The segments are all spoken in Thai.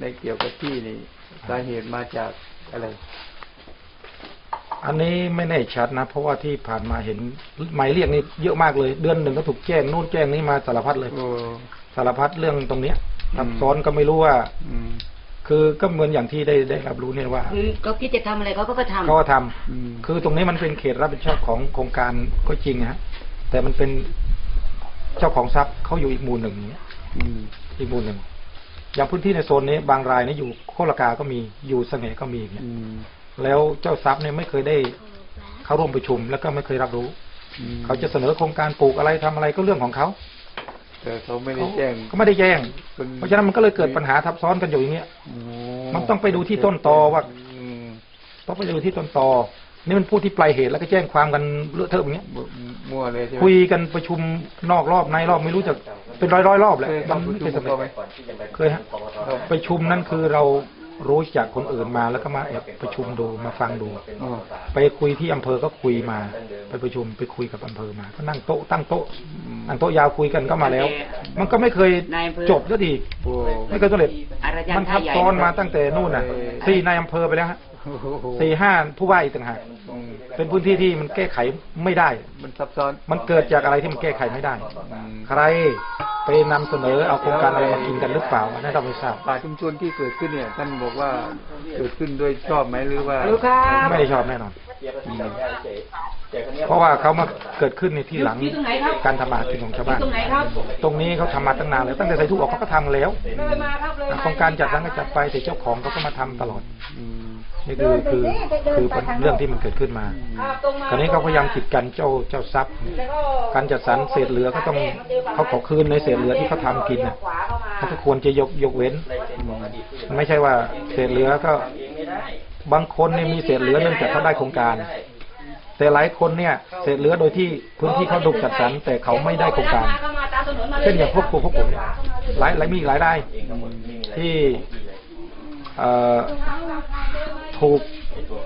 ในเกี่ยวกับที่นี่สาเหตุมาจากอะไร อันนี้ไม่แน่ชัดนะ เพราะว่าที่ผ่านมาเห็นหมายเรียกนี่เยอะมากเลย เดือนหนึ่งก็ถูกแจ้งนู่นแจ้งนี่มาสารพัดเลยโอ้สารพัดเรื่องตรงเนี้ยอืมซับซ้อนก็ไม่รู้ว่า อืมคือก็เหมือนอย่างที่ได้ได้รับรู้เนี่ยว่าคือเขาคิดจะทำอะไรเขาก็ก็ทำเขาก็ทำอืมคือตรงนี้มันเป็นเขตรับผิดชอบของโครงการก็จริงนะฮะ แต่มันเป็นเจ้าของทรัพย์เขาอยู่อีกหมู่หนึ่งอย่างเงี้ยอืมอีกหมู่หนึ่ง อย่างพื้นที่ในโซนนี้บางรายนี่อยู่โคลากาก็มีอยู่เสน่ห์ก็มีอย่างเงี้ยอืมแล้วเจ้าทรัพย์เนี่ยไม่เคยได้เข้าร่วมประชุม แล้วก็ไม่เคยรับรู้อืมเขาจะเสนอโครงการปลูกอะไรทำอะไรก็เรื่องของเขาแต่เขาไม่ได้แจ้งเขาไม่ได้แจ้งเป็นเพราะฉะนั้นมันก็เลยเกิดปัญหาทับซ้อนกันอยู่อย่างเงี้ยโอ้มันต้องไปดูที่ต้นตอว่าอืมต้องไปดูที่ต้นตอนี่มันพูดที่ปลายเหตุแล้วก็แจ้งความกันเลอะเทอะอย่างเงี้ยมั่วเลยใช่ไหมคุยกันประชุมนอกรอบในรอบไม่รู้จะ เป็นร้อยร้อยๆรอบแหละเคยมันทำประไม่ชุเคมยสำกับเร็เขาจไหม เคยฮะประชุมนั่นคือเรารู้จากคนอื่นมาแล้วก็มาแอบประชุมดูมาฟังดู อ๋อ ไปคุยที่อำเภอก็คุยมา ไปประชุมไปคุยกับอำเภอมา ก็นั่งโต๊ะตั้งโต๊ะนั่งโต๊ะยาวคุยกันก็มาแล้ว มันก็ไม่เคยนายอำเภอ จบสักทีโอ้ไม่เคยสำเร็จ อารยัมันนทับท่าใหญ่ซ้อนมาตั้งแต่นู่นน่ะสี่นายอำเภอไปแล้วฮะโหสี่ห้าผู้ว่าอีกต่างหากอืมเป็นพื้นที่ที่มันแก้ไขไม่ได้ มันซับซ้อนมันเกิดจากอะไรที่มันแก้ไขไม่ได้ อืม ใคร ไปนำเสนอเอาโครงการอะไรมากินกันหรือเปล่าอันนั้นเราไม่ทราบป่าชุมชนที่เกิดขึ้นเนี่ย ท่านบอกว่าเกิดขึ้นด้วยชอบไหมหรือว่ารู้ครับไม่ได้ชอบแน่นอนอืมเพราะว่าเขามาเกิดขึ้นในที่หลังอยู่ตรงไหนครับการทำมาหากินของชาวบ้านตรงไหนครับตรงนี้เขาทำมาตั้งนานแล้วตั้งแต่ใส่ทุกออกเขาก็ทำแล้วเลยมาครับเลยมาโครงการจัดสรรก็จัดไปแต่เจ้าของเขาก็มาทำตลอดอืม นี่คือคือคือเรื่องที่มันเกิดขึ้นมาครับตรงมาตอนนี้เขาพยายามกีดกันเจ้าเจ้าทรัพย์แล้วก็การจัดสรรเศษเหลือก็ต้องเขาขอคืนในเศษเหลือที่เขาทำกินน่ะขวาเข้ามาเขาก็ควรจะยกยกเว้น ไม่ใช่ว่าเศษเหลือก็ บางคนเนี่ยมีเศษเหลือเนื่องจากเขาได้โครงการ แต่หลายคนเนี่ย เศษเหลือโดยที่พื้นที่เขาถูกจัดสรรแต่เขาไม่ได้โครงการเข้ามาตามถนนมาลเช่นอย่างพวกพวกพวกผมเนี่ยหลายหลายมีอีกหลายรายที่เอ่อ ถูก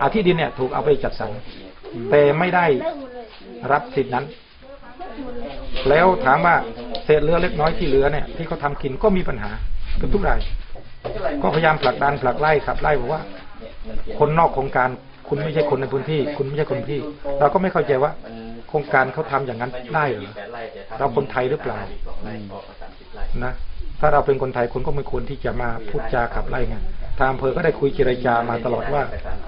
อาที่ดินเนี่ยถูกเอาไปจัดสรรแต่ไม่ได้รับสิทธินั้น แล้วถามว่าเศษเหลือเล็กน้อยที่เหลือเนี่ย ที่เขาทำกินก็มีปัญหาเกับทุกราย ก็พยายามผลักดันผลักไล่ขับไล่บอกว่า คนนอกโครงการคุณไม่ใช่คนในพื้นที่ คุณไม่ใช่คนพี่ เราก็ไม่เข้าใจว่า โครงการเขาทำอย่างนั้นได้หรือเราคนไทยหรือเปล่านะถ้าเราเป็นคนไทยคุณก็ไม่ควรที่จะมาพูดจาขับไล่ไง ทางอำเภอก็ได้คุยเจรจามาตลอดว่า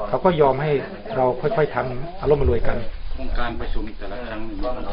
เขาก็ยอมให้เราค่อยๆทำอารมณ์มารวยกันโครงการประชุมแต่ละครั้ง